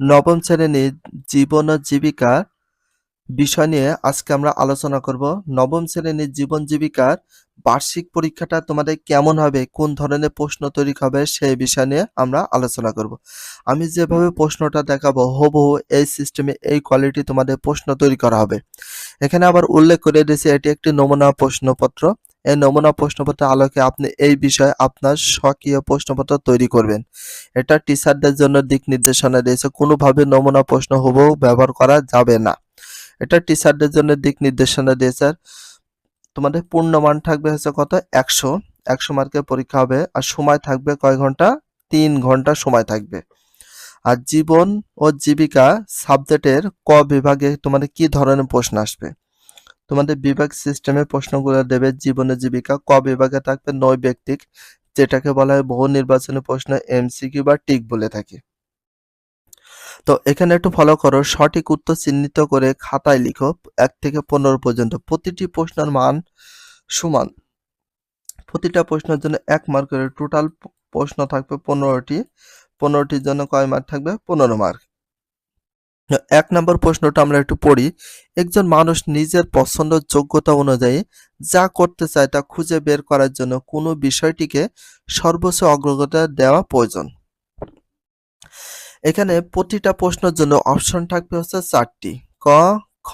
নবম শ্রেণির জীবন ও জীবিকা বিষয় নিয়ে আজকে আমরা আলোচনা করব। নবম শ্রেণির জীবন জীবিকার বার্ষিক পরীক্ষাটা তোমাদের কেমন হবে, কোন ধরনের প্রশ্ন তৈরি হবে সেই বিষয় নিয়ে আমরা আলোচনা করব। আমি যেভাবে প্রশ্নটা দেখাবো, হুবহু এই সিস্টেমে এই কোয়ালিটি তোমাদের প্রশ্ন তৈরি করা হবে। এখানে আবার উল্লেখ করে দিয়েছি, এটি একটি নমুনা প্রশ্নপত্র। এই নমুনা প্রশ্নপত্রের আলোকে আপনি এই বিষয়ে আপনার স্বকীয় প্রশ্নপত্র তৈরি করবেন। এটা টিচারদের জন্য দিক নির্দেশনা দিয়েছে, কোনোভাবে নমুনা প্রশ্ন হুবহু ব্যবহার করা যাবে না। এটা টিচারদের জন্য দিক নির্দেশনা দিয়েছে, তোমাদের পূর্ণমান থাকবে হচ্ছে কত? একশো। একশো মার্কের পরীক্ষা হবে, আর সময় থাকবে কয় ঘণ্টা? তিন ঘণ্টা সময় থাকবে। আর জীবন ও জীবিকা সাবজেক্টের ক বিভাগে তোমাদের কি ধরনের প্রশ্ন আসবে? তোমাদের বিভাগ সিস্টেমে প্রশ্নগুলো দেবে জীবন জীবিকা, ক বিভাগে থাকবে নয় ব্যক্তিক, যেটাকে বলা হয় বহু নির্বাচনী প্রশ্ন এমসিকিউ বা টিক বলে থাকে। তো এখানে একটু ফলো করো, সঠিক উত্তর চিহ্নিত করে খাতায় লিখো, এক থেকে পনেরো পর্যন্ত। প্রতিটি প্রশ্নের মান সমান। প্রতিটা প্রশ্নের জন্য এক মার্ক করে টোটাল প্রশ্ন থাকবে পনেরোটি। পনেরোটির জন্য কয় মার্ক থাকবে? পনেরো মার্ক এক নম্বর প্রশ্নটা আমরা একটু পড়ি। একজন মানুষ নিজের পছন্দ যোগ্যতা অনুযায়ী যা করতে চায় তা খুঁজে বের করার জন্য কোনো বিষয়টিকে সর্বোচ্চ অগ্রগতা দেওয়া প্রয়োজন। এখানে প্রতিটা প্রশ্নের জন্য অপশন থাকবে হচ্ছে চারটি। ক, খ,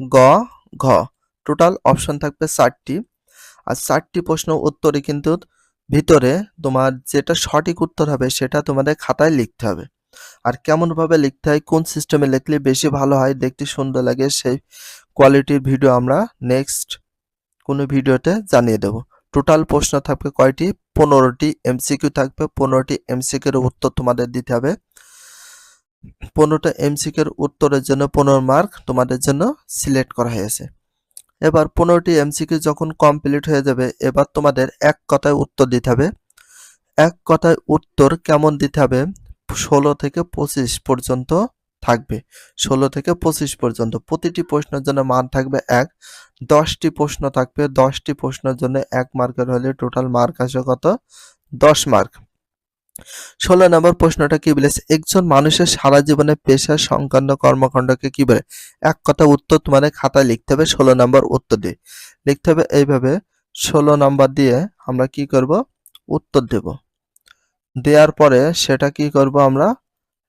গ, ঘ। টোটাল অপশন থাকবে চারটি। আর চারটি প্রশ্ন উত্তরে কিন্তু ভিতরে তোমার যেটা সঠিক উত্তর হবে সেটা তোমাদের খাতায় লিখতে হবে। আর কেমনভাবে লিখতে হয়, কোন সিস্টেমে লিখলে বেশি ভালো হয়, দেখতে সুন্দর লাগে, সেই কোয়ালিটির ভিডিও আমরা নেক্সট কোনো ভিডিওতে জানিয়ে দেব। টোটাল প্রশ্ন থাকবে কয়টি? পনেরোটি এমসিকিউ থাকবে, পনেরোটি এমসিকিউর উত্তর তোমাদের দিতে হবে। পনেরোটা এমসিকিউর উত্তরের জন্য পনেরো মার্ক তোমাদের জন্য সিলেক্ট করা হয়েছে। এবার পনেরোটি এমসিকিউ যখন কমপ্লিট হয়ে যাবে, এবার তোমাদের এক কথায় উত্তর দিতে হবে। এক কথায় উত্তর কেমন দিতে হবে? ষোলো থেকে পঁচিশ পর্যন্ত থাকবে। ষোলো থেকে পঁচিশ পর্যন্ত। প্রতিটি প্রশ্নের জন্য মান থাকবে এক। দশটি প্রশ্ন থাকবে। দশটি প্রশ্নের জন্য এক মার্কের হলে টোটাল মার্ক আসবে কত? দশ মার্ক ষোলো নম্বর প্রশ্নটা কি বলেছে? একজন মানুষের সারা জীবনে পেশা সংক্রান্ত কর্মকাণ্ডকে কি বলে? এক কথা উত্তর তোমাদের খাতায় লিখতে হবে। ষোলো নম্বর উত্তর দিয়ে। লিখতে হবে এইভাবে। ষোলো নম্বর দিয়ে আমরা কি করব? উত্তর দেব। দেওয়ার পরে সেটা কি করব আমরা?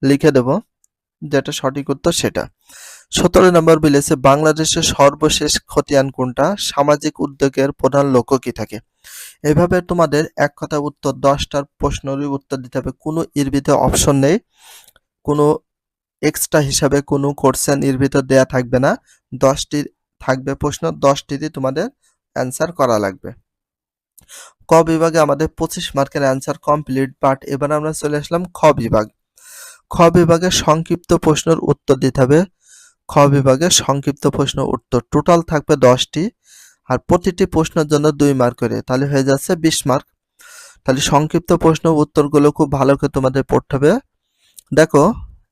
লিখে দেব। যেটা সঠিক উত্তর সেটা। সতেরো নম্বর বিলেছে বাংলাদেশের সর্বশেষ খতিয়ান কোনটা? সামাজিক উদ্যোগের প্রধান লক্ষ্য কি থাকে? এভাবে তোমাদের এক কথা উত্তর, দশটার প্রশ্নেরই উত্তর দিতে হবে। কোনো ভিতরে অপশন নেই। কোনো এক্সট্রা হিসাবে কোনো এর ভিতর দেয়া থাকবে না। দশটি থাকবে প্রশ্ন দশটিতে তোমাদের অ্যান্সার করা লাগবে। ক বিভাগে আমাদের পঁচিশ মার্কের অ্যান্সার কমপ্লিট বাট এবার আমরা চলে আসলাম খ বিভাগ। খ বিভাগে সংক্ষিপ্ত প্রশ্নের উত্তর দিতে হবে। খ বিভাগে সংক্ষিপ্ত প্রশ্ন উত্তর টোটাল থাকবে দশটি, আর প্রতিটি প্রশ্নের জন্য দুই মার্ক করে, তাহলে হয়ে যাচ্ছে বিশ মার্ক তাহলে সংক্ষিপ্ত প্রশ্ন উত্তরগুলো খুব ভালো করে তোমাদের পড়তে হবে। দেখো,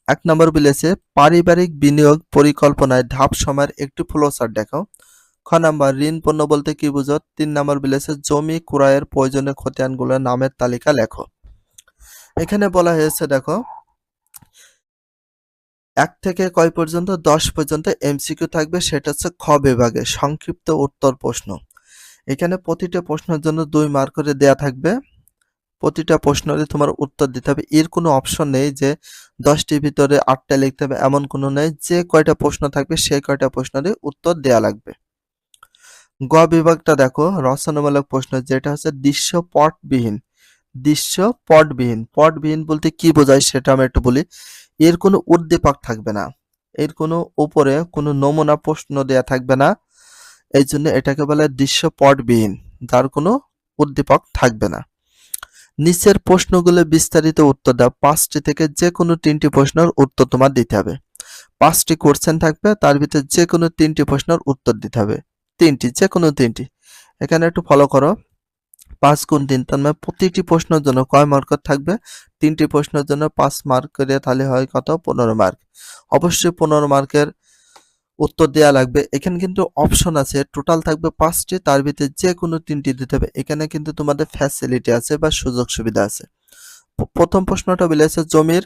এক নম্বর বলেছে, পারিবারিক বিনিয়োগ পরিকল্পনায় ধাপ সময়ের একটি ফ্লোচার্ট দেখো খ নাম্বার, ঋণ পণ্য বলতে কি বুঝো? তিন নাম্বার বলেছে, জমি ক্রয়ের প্রয়োজনীয় খতিয়ানগুলোর নামের তালিকা লেখো। এখানে বলা হয়েছে, দেখো, এক থেকে কয় পর্যন্ত? দশ পর্যন্ত এমসিকিউ থাকবে, সেটা হচ্ছে খ বিভাগে, সংক্ষিপ্ত উত্তর প্রশ্ন। এখানে প্রতিটা প্রশ্নের জন্য দুই মার্ক করে দেয়া থাকবে। প্রতিটা প্রশ্নের তোমার উত্তর দিতে হবে। এর কোনো অপশন নেই যে দশটির ভিতরে আটটা লিখতে হবে, এমন কোনো নেই। যে কয়টা প্রশ্ন থাকবে সেই কয়টা প্রশ্নের উত্তর দেয়া লাগবে। গ বিভাগটা দেখো রচনামূলক প্রশ্ন, যেটা হচ্ছে দৃশ্য পটবিহীন দৃশ্য পটবিহীন পটবিহীন বলতে কি বোঝায় সেটা আমি একটু বলি। এর কোনো উদ্দীপক থাকবে না। এর কোনো উপরে কোনো নমুনা প্রশ্ন দেয়া থাকবে না। এই জন্য এটাকে বলে দৃশ্য পটবিহীন যার কোনো উদ্দীপক থাকবে না। নিচের প্রশ্নগুলো বিস্তারিত উত্তর দাও। পাঁচটি থেকে যে কোনো তিনটি প্রশ্নের উত্তর তোমার দিতে হবে। পাঁচটি কোশ্চেন থাকবে, তার ভিতরে যে কোনো তিনটি প্রশ্নের উত্তর দিতে হবে। তিনটি যে কোনো তিনটি। এখানে একটু ফলো করো। পাঁচ গুণ তিন, তার মানে প্রতিটি প্রশ্নের জন্য কয় মার্ক থাকবে? তিনটি প্রশ্নের জন্য পাঁচ মার্ক করে তাহলে হয় কত? পনেরো মার্ক অবশ্যই পনেরো মার্কের উত্তর দেওয়া লাগবে। এখানে কিন্তু অপশন আছে টোটাল থাকবে পাঁচটি, তার ভিতরে যে কোনো তিনটি দিতে হবে। এখানে কিন্তু তোমাদের ফ্যাসিলিটি আছে বা সুযোগ সুবিধা আছে। প্রথম প্রশ্নটা বলেছে, জমির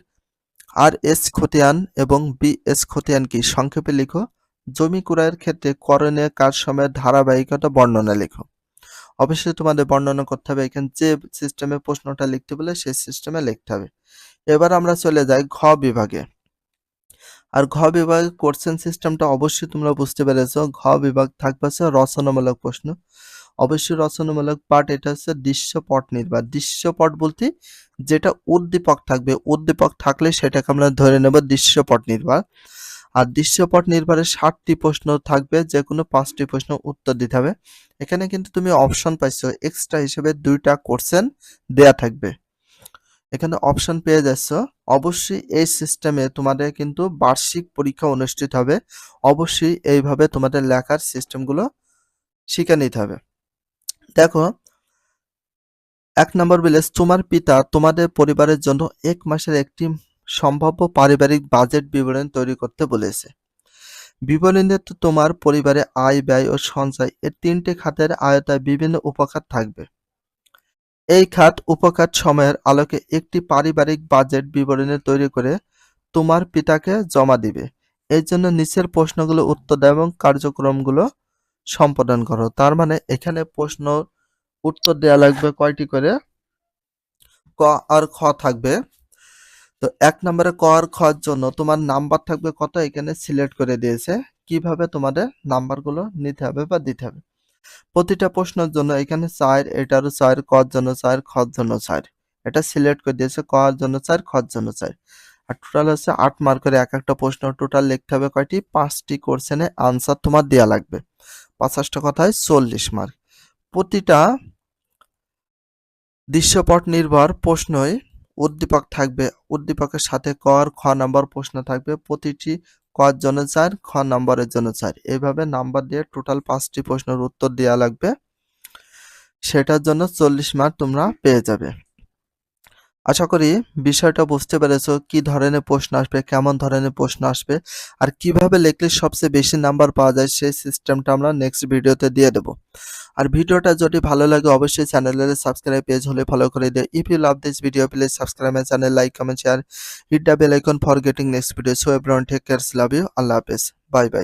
আর এস খতিয়ান এবং বি এস খতিয়ান কি? সংক্ষেপে লিখো। জমি ক্রয়ের ক্ষেত্রে করণীয় কাজ সময়ের ধারাবাহিকতা বর্ণনা লেখো। অবশ্যই তোমাদের বর্ণনা করতে হবে। এখানে যে সিস্টেমে প্রশ্নটা লিখতে বলে সেই সিস্টেমে লিখতে হবে। এবার আমরা চলে যাই ঘ বিভাগে। আর ঘ বিভাগে কোশ্চেন সিস্টেমটা অবশ্যই তোমরা বুঝতে পেরেছ। ঘ বিভাগ থাকবে হচ্ছে রচনামূলক প্রশ্ন। অবশ্যই রচনামূলক পাঠ এটা হচ্ছে দৃশ্যপট নির্বাক দৃশ্যপট বলতে যেটা উদ্দীপক থাকবে। উদ্দীপক থাকলে সেটাকে আমরা ধরে নেব দৃশ্যপট নির্বাক আর দৃশ্যপট নির্ভরে ষাটটি প্রশ্ন থাকবে যে কোনো পাঁচটি প্রশ্ন উত্তর দিতে হবে। এখানে কিন্তু তুমি অপশন পাইছো এক্সট্রা হিসেবে দুইটা কোশ্চেন দেয়া থাকবে। এখানে অপশন পেয়ে যাচ্ছ। অবশ্যই এই সিস্টেমে তোমাদের কিন্তু বার্ষিক পরীক্ষা অনুষ্ঠিত হবে। অবশ্যই এইভাবে তোমাদের লেখার সিস্টেমগুলো শিখে নিতে হবে। দেখো, এক নম্বর বিলেজ তোমার পিতা তোমাদের পরিবারের জন্য এক মাসের একটি সম্ভাব্য পারিবারিক বাজেট বিবরণ তৈরি করতে বলেছে। বিবরণীতে তোমার পরিবারে আয় ব্যয় ও সঞ্চয় এর তিনটি খাতের আয়তায় বিভিন্ন উপখাত থাকবে। এই খাত উপখাত সময়ের আলোকে একটি পারিবারিক বাজেট বিবরণী তৈরি করে তোমার পিতাকে জমা দিবে। এই জন্য নিচের প্রশ্নগুলো উত্তর দাও এবং কার্যক্রমগুলো সম্পাদন করো। তার মানে এখানে প্রশ্ন উত্তর দেওয়া লাগবে কয়টি করে? ক আর খ থাকবে। তো এক নম্বরে ক আর খ এর জন্য তোমার নাম্বার থাকবে কত? এখানে সিলেক্ট করে দিয়েছে। কীভাবে তোমাদের নাম্বারগুলো নিতে হবে বা দিতে হবে? প্রতিটা প্রশ্নের জন্য এখানে চার এটারও চার কর জন্য চার খর জন্য চার। এটা সিলেক্ট করে দিয়েছে কর জন্য চার খর জন্য চার। আর টোটাল হচ্ছে আট মার্কের এক একটা প্রশ্ন। টোটাল লিখতে হবে কয়টি? পাঁচটি কোশ্চেনে আনসার তোমার দেওয়া লাগবে। পঞ্চাশটা কথায় চল্লিশ মার্ক প্রতিটা দৃশ্যপট নির্ভর প্রশ্নই উদ্দীপক থাকবে। উদ্দীপকের সাথে ক আর খ নম্বর প্রশ্ন থাকবে। প্রতিটি কর জন্য চার খ নম্বরের জন্য চার এইভাবে নাম্বার দিয়ে টোটাল পাঁচটি প্রশ্নের উত্তর দেওয়া লাগবে। সেটার জন্য চল্লিশ মার্ক তোমরা পেয়ে যাবে। আশা করি বিষয়টা বুঝতে পেরেছ, কি ধরনের প্রশ্ন আসবে, কেমন ধরনের প্রশ্ন আসবে, আর কীভাবে লিখলে সবচেয়ে বেশি নাম্বার পাওয়া যায় সেই সিস্টেমটা আমরা নেক্সট ভিডিওতে দিয়ে দেবো। আর ভিডিওটা যদি ভালো লাগে অবশ্যই চ্যানেলের সাবস্ক্রাইব পেজ হলে ফলো করে দিও। If you love this video please subscribe my channel like comment share hit the bell icon for getting next video so everyone take cares love you আল্লাহ হাফেজ বাই বাই